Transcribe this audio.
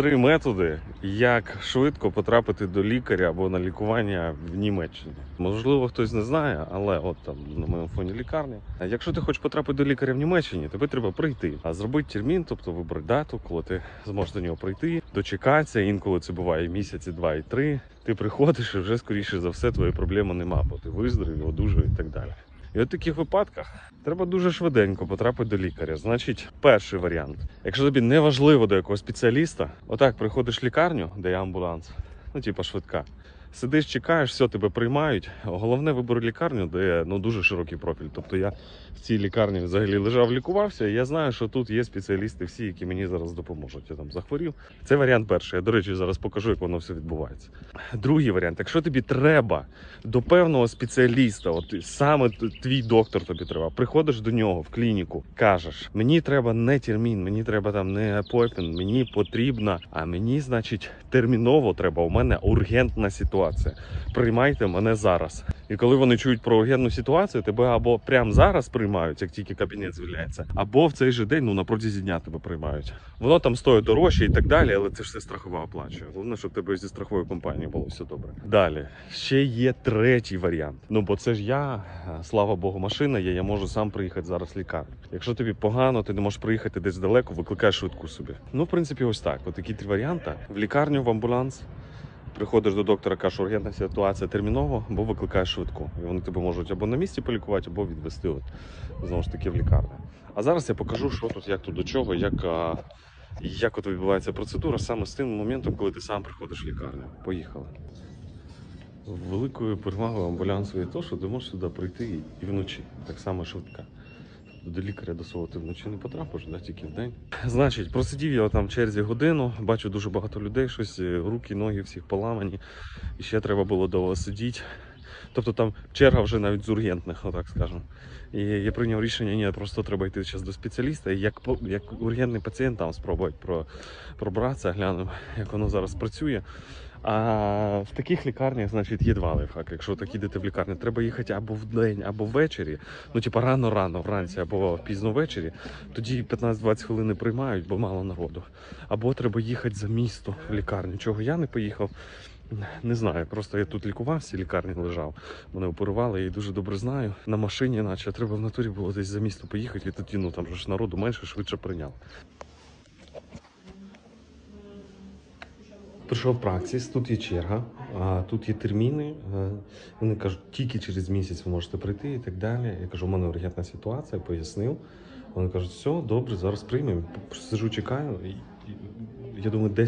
Три методи, як швидко потрапити до лікаря або на лікування в Німеччині. Можливо, хтось не знає, але от там на моєму фоні лікарня. Якщо ти хочеш потрапити до лікаря в Німеччині, тобі треба прийти, а зробити термін, тобто вибрати дату, коли ти зможеш до нього прийти, дочекатися. Інколи це буває місяці, два і три. Ти приходиш і вже скоріше за все твої проблеми нема, бо ти виздоровів, одужав і так далі. І от таких випадках треба дуже швиденько потрапити до лікаря. Значить, перший варіант. Якщо тобі не важливо до якогось спеціаліста, отак приходиш в лікарню, де є амбуланс, ну типа швидка. Сидиш, чекаєш, все тебе приймають. Головне вибор лікарню, де ну дуже широкий профіль. Тобто я в цій лікарні взагалі лежав, лікувався. І я знаю, що тут є спеціалісти, всі, які мені зараз допоможуть. Я там захворів. Це варіант перший. Я, до речі, зараз покажу, як воно все відбувається. Другий варіант, якщо тобі треба до певного спеціаліста, от саме твій доктор тобі треба, приходиш до нього в клініку, кажеш: мені треба не термін, мені треба там не апоймент, мені потрібна, а мені, значить, терміново треба. У мене ургентна ситуація. Приймайте мене зараз. І коли вони чують про ургентну ситуацію, тебе або прямо зараз приймають, як тільки кабінет звільняється, або в цей же день, ну протязі дня тебе приймають. Воно там стоїть дорожче і так далі, але це ж все страхова оплачує. Головне, щоб тебе зі страхової компанії було все добре. Далі ще є третій варіант. Ну бо це ж я, е, слава Богу, машина є. Я можу сам приїхати зараз в лікарню. Якщо тобі погано, ти не можеш приїхати десь далеко, викликаєш швидку собі. Ну, в принципі, ось так. Ось такі три варіанти: в лікарню, в амбуланс. Приходиш до доктора, кажеш, ургентна ситуація терміново, або викликаєш швидку. І вони тебе можуть або на місці полікувати, або відвести от, знову ж таки в лікарню. А зараз я покажу, що тут, як тут до чого, як, як от відбувається процедура саме з тим моментом, коли ти сам приходиш в лікарню. Поїхали. Великою перевагою амбулянсу є те, що ти можеш сюди прийти і вночі, так само швидка. До лікаря до свого вночі не потрапиш, да, тільки в день. Значить, просидів я там черзі годину, бачу дуже багато людей, щось е, руки, ноги всіх поламані. І ще треба було довго сидіти. Тобто там черга вже навіть з ургентних, отак скажемо. І я прийняв рішення, ні, просто треба йти зараз до спеціаліста. І як, як ургентний пацієнт там спробувати про, пробратися, глянемо, як воно зараз працює. А в таких лікарнях, значить, є два лайфхаки. Якщо так їдете в лікарню, треба їхати або в день, або ввечері. Ну, типа рано-рано, вранці, або пізно ввечері. Тоді 15-20 хвилин не приймають, бо мало народу. Або треба їхати за місто в лікарню. Чого я не поїхав? Не знаю. Просто я тут лікувався, лікарні лежав. Мене оперували, я її дуже добре знаю. На машині, наче треба в натурі було десь за місто поїхати, і тоді ну там ж народу менше, швидше прийняв. Прийшов праксіс, тут є черга, а тут є терміни. е, Вони кажуть, тільки через місяць ви можете прийти і так далі. Я кажу, у мене ургентна ситуація, пояснив. Вони кажуть, все, добре, зараз приймемо. Сижу, чекаю. Я думаю, 10